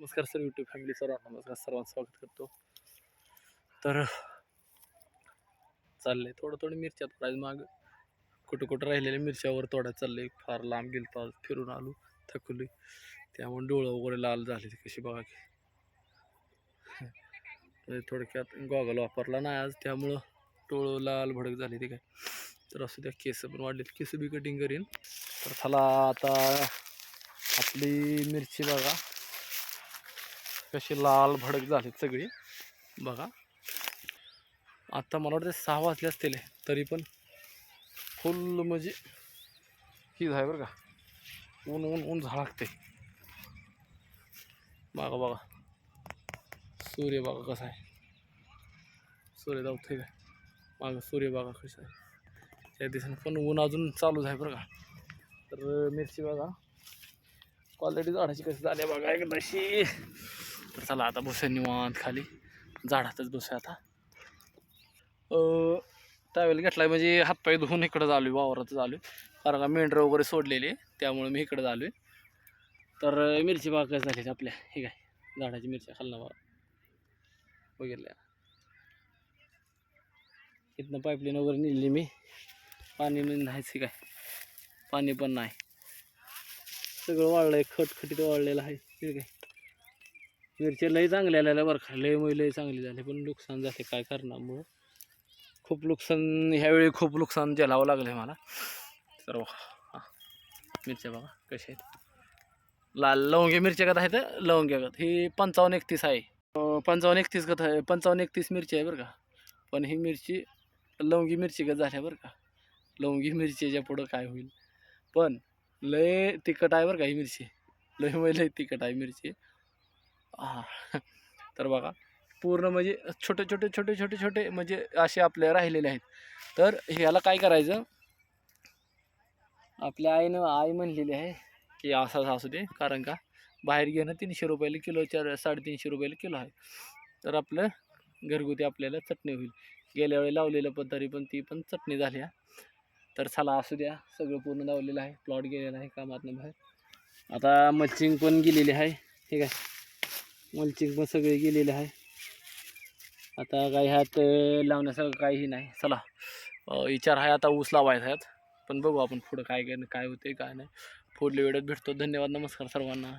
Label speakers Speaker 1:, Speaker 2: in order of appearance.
Speaker 1: नमस्कार sir YouTube family सर्वांना नमस्कार. सर्वांचं स्वागत करतो. तर चाललंय थोडं थोडं मिरच्या तोडायचं माग. कुठं कुठं राहिलेल्या मिरच्यावर तोडायचं चाललंय. फार लांब गेलो फिरून आलो थकलोय. त्यामुळे डोळं वगैरे लाल झाले ते कशी बघा की. थोडक्यात गॉगल वापरला नाही आज त्यामुळं डोळं लाल भडक झाले ते काय. तर असू त्या केस पण वाढलेत. केस बी कटिंग करीन. तर चला आता आपली मिरची बघा. कशी लाल भडक झाली सगळी. बघा. आता मला वाटतं सहा वाजले असतील तरी पण फुल म्हणजे ही आहे बरं का. ऊन ऊन ऊन झळकते बघा बघा. सूर्य बघा कसा आहे. सूर्य धावतोय काय मागं सूर्य बघा कसा आहे. त्या दिवसानं पण ऊन अजून चालूच आहे बरं का. तर मिरची बघा. क्वालिटी झाडाची कशी झाली आहे बघा. एकदाशी तर चला आता बसूया निवांत खाली. झाडातच बसूया आता. त्यावेळेला घेतला म्हणजे हातपाय धुवून इकडं झालो आहे वावरात झालो आहे कारण का मेंढरं वगैरे सोडलेली त्यामुळे मी इकडं झालो आहे. तर मिरची बाग काय झाली आपल्या. हे काय? झाडाची मिरच्या खालना बाग वगैरे इथनं पाईपलाईन वगैरे नेली मी. पाणी नाहीच हे काय? पाणी पण नाही. सगळं वाळलं आहे खटखटीत वाळलेलं आहे. हे काय? मिरच्या लई चांगल्या आलेल्या बरं का. लय मुळे लय चांगली झाली पण नुकसान झाले काय कारणामुळं खूप नुकसान ह्यावेळी खूप नुकसान झेलावं लागलं मला. सर्व हां. मिरच्या बघा कशा आहेत. लाल लवंगे मिरच्या गत आहेत लवंग्या गत. ही पंचावन्न एकतीस आहे. पंचावन्न एकतीस गत आहे पंचावन्न एकतीस मिरची आहे बरं का. पण ही मिरची लवंगी मिरची गत झाल्या बरं का. लवंगी मिरचीच्या पुढं काय होईल. पण लय तिखट आहे बरं का ही मिरची. लय म्हणजे लय तिखट आहे मिरची. हां. तर बघा पूर्ण म्हणजे छोटे छोटे छोटे छोटे छोटे म्हणजे असे आपले राहिलेले आहेत. तर ह्याला काय करायचं? आपल्या आईनं आई म्हणलेली आहे की असं असं असू दे कारण का? बाहेर घेणं तीनशे रुपयाला किलो चार साडेतीनशे रुपयाला किलो आहे. तर आपलं घरगुती आपल्याला चटणी होईल. गेल्या वेळी लावलेलं पण तरी पण ती पण चटणी झाली तर चला असू द्या सगळं पूर्ण लावलेलं आहे. प्लॉट गेलेला आहे कामातनं बाहेर. आता मल्चिंग पण गेलेली आहे. ठीक आहे. मलचिंग पण सगळे गेलेले आहे. आता काही ह्यात लावण्यासारखं काहीही नाही. चला विचार आहे आता ऊस लावायचा ह्यात पण बघू आपण पुढं काय काय काय होते काय नाही. पुढल्या वेळेत भेटतो. धन्यवाद. नमस्कार सर्वांना.